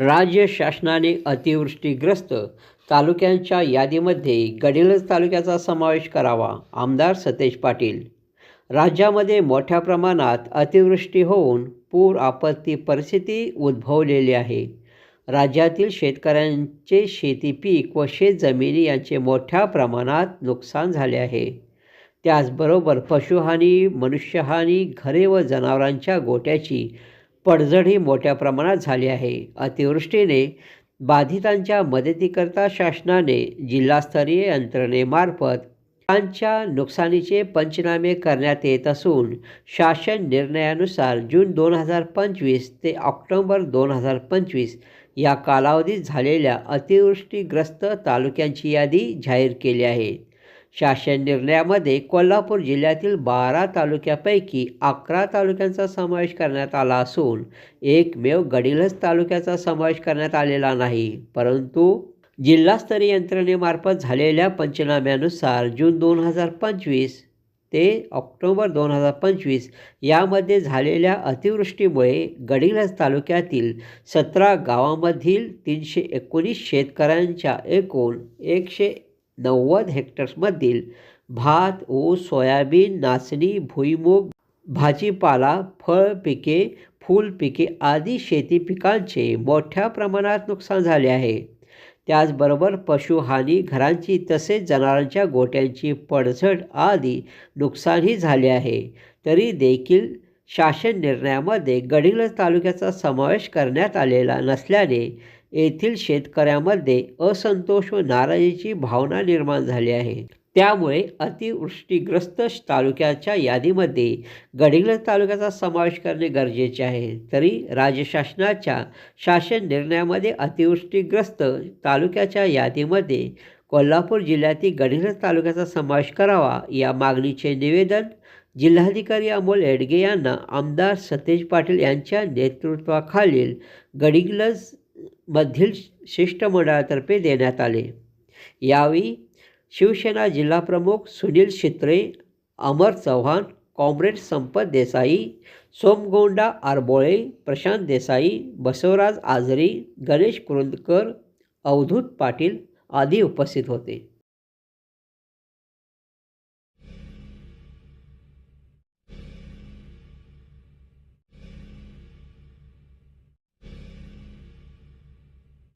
राज्य शासनाने अतिवृष्टीग्रस्त तालुक्यांच्या यादीमध्ये गडिलज तालुक्याचा समावेश करावा आमदार सतेज पाटील. राज्यामध्ये मोठ्या प्रमाणात अतिवृष्टी होऊन पूर आपत्ती परिस्थिती उद्भवलेली आहे. राज्यातील शेतकऱ्यांचे शेती पीक व शेतजमिनी यांचे मोठ्या प्रमाणात नुकसान झाले आहे. त्याचबरोबर पशुहानी मनुष्यहानी घरे व जनावरांच्या गोट्याची पडझड ही मोठ्या प्रमाणात झाली आहे. अतिवृष्टीने बाधितांच्या मदतीकरता शासनाने जिल्हास्तरीय यंत्रणेमार्फत पिकांच्या नुकसानीचे पंचनामे करण्यात येत असून शासन निर्णयानुसार जून दोन हजार पंचवीस ते ऑक्टोबर दोन हजार पंचवीस या कालावधीत झालेल्या अतिवृष्टीग्रस्त तालुक्यांची यादी जाहीर केली आहे. शासन निर्णयामध्ये कोल्हापूर जिल्ह्यातील बारा तालुक्यापैकी अकरा तालुक्यांचा समावेश करण्यात आला असून एकमेव गडिंग्लज तालुक्याचा समावेश करण्यात आलेला नाही. परंतु जिल्हास्तरीय यंत्रणेमार्फत झालेल्या पंचनाम्यानुसार जून दोन हजार पंचवीस ते ऑक्टोबर दोन हजार पंचवीस यामध्ये झालेल्या अतिवृष्टीमुळे गडिंग्लज तालुक्यातील सतरा गावांमधील तीनशे एकोणीस शेतकऱ्यांच्या एकूण एकशे नव्वद हेक्टर्समधील भात ऊस सोयाबीन नाचणी भुईमूग भाजीपाला फळ पिके फूल पिके आदी शेती पिकांचे मोठ्या प्रमाणात नुकसान झाले आहे. त्याचबरोबर पशुहानी घरांची तसेच जनावरांच्या गोट्यांची पडझड आदी नुकसानही झाले आहे. तरी देखील शासन निर्णयामध्ये गडिंग्लज तालुक्याचा समावेश करण्यात आलेला नसल्याने येथील शेतकऱ्यामध्ये असंतोष व नाराजीची भावना निर्माण झाली आहे. त्यामुळे अतिवृष्टीग्रस्त तालुक्याच्या यादीमध्ये गडिंग्लज तालुक्याचा समावेश करणे गरजेचे आहे. तरी राज्य शासनाच्या शासन निर्णयामध्ये अतिवृष्टीग्रस्त तालुक्याच्या यादीमध्ये कोल्हापूर जिल्ह्यातील गडिंग्लज तालुक्याचा समावेश करावा या मागणीचे निवेदन जिल्हाधिकारी अमोल एडगे यांना आमदार सतेज पाटील यांच्या नेतृत्वाखालील गडिंग्लज मधील शिष्टमंडळातर्फे देण्यात आले. यावेळी शिवसेना जिल्हाप्रमुख सुनील शित्रे अमर चव्हाण कॉम्रेड संपत देसाई सोमगोंडा आरबोळे प्रशांत देसाई बसवराज आजरी गणेश कुरुंदकर अवधूत पाटील आदी उपस्थित होते.